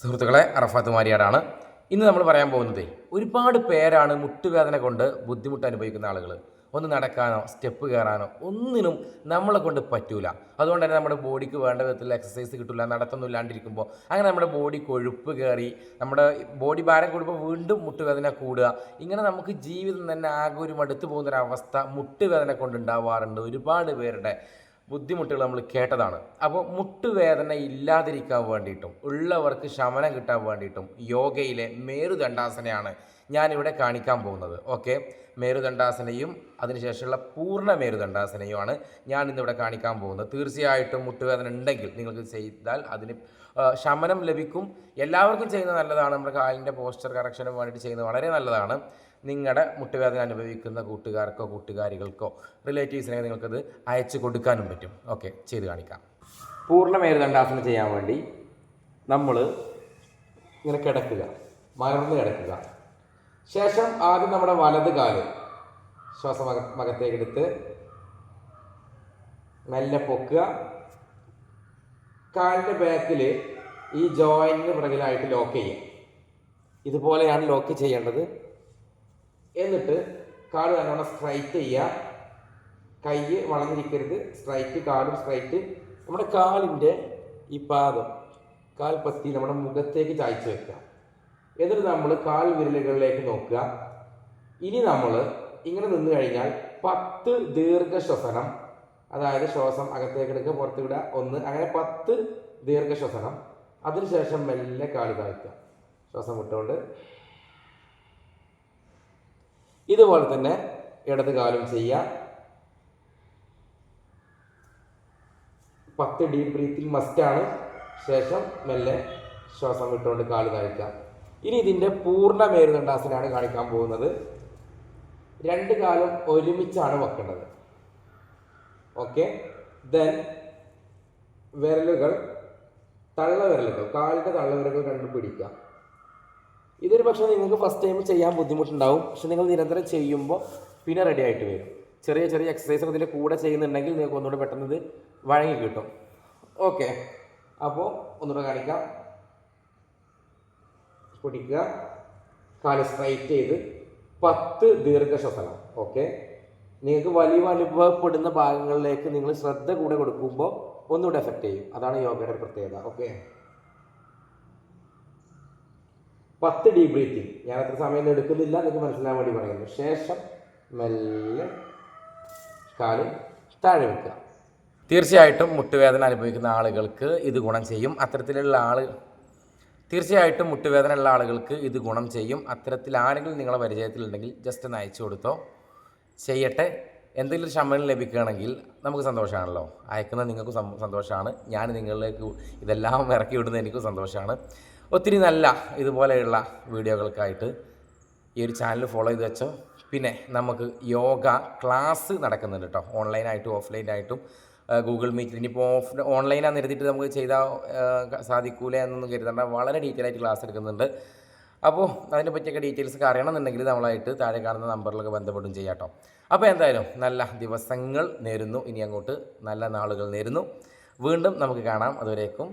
സുഹൃത്തുക്കളെ അറഫാത്ത് മാരിയാടാണ്. ഇന്ന് നമ്മൾ പറയാൻ പോകുന്നത് ഒരുപാട് പേരാണ് മുട്ടുവേദന കൊണ്ട് ബുദ്ധിമുട്ട് അനുഭവിക്കുന്ന ആളുകൾ ഒന്ന് നടക്കാനോ സ്റ്റെപ്പ് കയറാനോ ഒന്നിനും നമ്മളെ കൊണ്ട് പറ്റൂല. അതുകൊണ്ട് തന്നെ നമ്മുടെ ബോഡിക്ക് വേണ്ട വിധത്തിൽ എക്സസൈസ് കിട്ടില്ല നടത്തൊന്നും ഇല്ലാണ്ടിരിക്കുമ്പോൾ അങ്ങനെ നമ്മുടെ ബോഡി കൊഴുപ്പ് കയറി നമ്മുടെ ബോഡി ഭാരം കൂടുമ്പോൾ വീണ്ടും മുട്ടുവേദന കൂടുക. ഇങ്ങനെ നമുക്ക് ജീവിതം തന്നെ ആകെ ഒരു മടുത്തു പോകുന്നൊരവസ്ഥ മുട്ടുവേദന കൊണ്ടുണ്ടാവാറുണ്ട് ഒരുപാട് പേരുടെ ബുദ്ധിമുട്ടുകൾ നമ്മൾ കേട്ടതാണ്. അപ്പോൾ മുട്ടുവേദന ഇല്ലാതിരിക്കാൻ വേണ്ടിയിട്ടും ഉള്ളവർക്ക് ശമനം കിട്ടാൻ വേണ്ടിയിട്ടും യോഗയിലെ മേരുദണ്ഡാസനയാണ് ഞാനിവിടെ കാണിക്കാൻ പോകുന്നത്. ഓക്കെ? മേരുദണ്ഡാസനയും അതിനുശേഷമുള്ള പൂർണ മേരുദണ്ഡാസനയുമാണ് ഞാൻ ഇന്നിവിടെ കാണിക്കാൻ പോകുന്നത്. തീർച്ചയായിട്ടും മുട്ടുവേദന ഉണ്ടെങ്കിൽ നിങ്ങൾക്ക് ചെയ്താൽ അതിന് ശമനം ലഭിക്കും. എല്ലാവർക്കും ചെയ്യുന്നത് നല്ലതാണ്. നമ്മുടെ കാലിന്റെ പോസ്റ്റർ കറക്ഷനും വേണ്ടിയിട്ട് ചെയ്യുന്നത് വളരെ നല്ലതാണ്. നിങ്ങളുടെ മുട്ടുവേദന അനുഭവിക്കുന്ന കൂട്ടുകാർക്കോ കൂട്ടുകാരികൾക്കോ റിലേറ്റീവ്സിനെ നിങ്ങൾക്കത് അയച്ചു കൊടുക്കാനും പറ്റും. ഓക്കെ ചെയ്ത് കാണിക്കാം. പൂർണ മേരുദണ്ഡാസനം ചെയ്യാൻ വേണ്ടി നമ്മൾ ഇങ്ങനെ കിടക്കുക. മലർന്ന് കിടക്കുക. ശേഷം ആദ്യം നമ്മുടെ വലത് കാൽ ശ്വാസം മകത്തേക്കെടുത്ത് മെല്ലെ പൊക്കുക. കാലിന്റെ ബാക്കിൽ ഈ ജോയിന്റിന് പുറകിലായിട്ട് ലോക്ക് ചെയ്യുക. ഇതുപോലെയാണ് ലോക്ക് ചെയ്യേണ്ടത്. എന്നിട്ട് കാൽ നല്ലോണം സ്ട്രൈറ്റ് ചെയ്യുക. കൈ വളഞ്ഞിരിക്കരുത്. സ്ട്രൈറ്റ് കാലും സ്ട്രൈറ്റ് നമ്മുടെ കാലിന്റെ ഈ പാദം കാൽപ്പത്തി നമ്മുടെ മുഖത്തേക്ക് ചായ്ച്ച് വെക്കുക. എന്നിട്ട് നമ്മൾ കാൽ വിരലുകളിലേക്ക് നോക്കുക. ഇനി നമ്മൾ ഇങ്ങനെ നിന്ന് കഴിഞ്ഞാൽ പത്ത് ദീർഘശ്വസനം അതായത് ശ്വാസം അകത്തേക്ക് എടുക്കുക പുറത്ത് വിടുക ഒന്ന് അങ്ങനെ പത്ത് ദീർഘശ്വസനം. അതിനുശേഷം മെല്ലെ കാൽ താഴ്ത്തുക. ശ്വാസം വിട്ടുകൊണ്ട് ഇതുപോലെ തന്നെ ഇടത് കാലും ചെയ്യുക. പത്ത് ഡീപ് ബ്രീത്തിങ് മസ്റ്റാണ് ശേഷം മെല്ലെ ശ്വാസം വിട്ടുകൊണ്ട് കാൽ താഴ്ത്തുക. ഇനി ഇതിന്റെ പൂർണ മേരുദണ്ഡാസനാണ് കാണിക്കാൻ പോകുന്നത്. രണ്ട് കാലും ഒരുമിച്ചാണ് വെക്കേണ്ടത്. ഓക്കെ ദെൻ വിരലുകൾ തള്ളവിരലുകൾ കാലിന്റെ തള്ളവിരലുകൾ കണ്ടു പിടിക്കുക. ഇതൊരു പക്ഷേ നിങ്ങൾക്ക് ഫസ്റ്റ് ടൈം ചെയ്യാൻ ബുദ്ധിമുട്ടുണ്ടാവും. പക്ഷെ നിങ്ങൾ നിരന്തരം ചെയ്യുമ്പോൾ പിന്നെ റെഡി ആയിട്ട് വരും. ചെറിയ ചെറിയ എക്സസൈസ് ഇതിന്റെ കൂടെ ചെയ്യുന്നുണ്ടെങ്കിൽ നിങ്ങൾക്ക് ഒന്നുകൂടെ പെട്ടെന്ന് ഇത് വഴങ്ങി കിട്ടും. ഓക്കെ അപ്പോൾ ഒന്നുകൂടെ കാണിക്കാം. പിടിക്കുക. കാൽ സ്ട്രൈറ്റ് ചെയ്ത് പത്ത് ദീർഘശ്വസനം. ഓക്കെ നിങ്ങൾക്ക് വലിയ അനുഭവപ്പെടുന്ന ഭാഗങ്ങളിലേക്ക് നിങ്ങൾ ശ്രദ്ധ കൂടെ കൊടുക്കുമ്പോൾ ഒന്നുകൂടെ എഫക്റ്റ് ചെയ്യും. അതാണ് യോഗയുടെ പ്രത്യേകത. ഓക്കെ പത്ത് ഡീപ് ബ്രീത്തിങ് ഞാൻ അത്ര സമയം എടുക്കുന്നില്ല നിങ്ങൾക്ക് മനസ്സിലാൻ വേണ്ടി പറയുന്നു. ശേഷം മെല്ലെ കാൽ താഴെ വെക്കുക. തീർച്ചയായിട്ടും മുട്ടുവേദന അനുഭവിക്കുന്ന ആളുകൾക്ക് ഇത് ഗുണം ചെയ്യും. അത്തരത്തിലുള്ള ആൾ തീർച്ചയായിട്ടും മുട്ടുവേദന ഉള്ള ആളുകൾക്ക് ഇത് ഗുണം ചെയ്യും. അത്തരത്തിൽ ആരെങ്കിലും നിങ്ങളെ പരിചയത്തിലുണ്ടെങ്കിൽ ജസ്റ്റ് ഒന്ന് അയച്ചു കൊടുത്തോ. ചെയ്യട്ടെ. എന്തെങ്കിലും ശമനം ലഭിക്കുകയാണെങ്കിൽ നമുക്ക് സന്തോഷമാണല്ലോ. അയക്കുന്നത് നിങ്ങൾക്ക് സന്തോഷമാണ്. ഞാൻ നിങ്ങളിലേക്ക് ഇതെല്ലാം ഇറക്കി വിടുന്നത് എനിക്കും സന്തോഷമാണ്. ഒത്തിരി നല്ല ഇതുപോലെയുള്ള വീഡിയോകൾക്കായിട്ട് ഈ ഒരു ചാനൽ ഫോളോ ചെയ്ത് വെച്ചോ. പിന്നെ നമുക്ക് യോഗ ക്ലാസ് നടക്കുന്നുണ്ട് കേട്ടോ ഓൺലൈനായിട്ടും ഓഫ്ലൈനായിട്ടും ഗൂഗിൾ മീറ്റിൽ ഇനിയിപ്പോൾ ഓഫ് ഓൺലൈനാണ് എഴുതിയിട്ട് നമുക്ക് ചെയ്താൽ സാധിക്കൂല എന്നൊന്നും കരുതണ്ട. വളരെ ഡീറ്റെയിൽ ആയിട്ട് ക്ലാസ് എടുക്കുന്നുണ്ട്. അപ്പോൾ അതിനെ പറ്റിയൊക്കെ ഡീറ്റെയിൽസ് ഒക്കെ അറിയണമെന്നുണ്ടെങ്കിൽ നമ്മളായിട്ട് താഴെ കാണുന്ന നമ്പറിലൊക്കെ ബന്ധപ്പെടും ചെയ്യാം കേട്ടോ അപ്പോൾ എന്തായാലും നല്ല ദിവസങ്ങൾ നേരുന്നു. ഇനി അങ്ങോട്ട് നല്ല നാളുകൾ നേരുന്നു. വീണ്ടും നമുക്ക് കാണാം. അതുവരേക്കും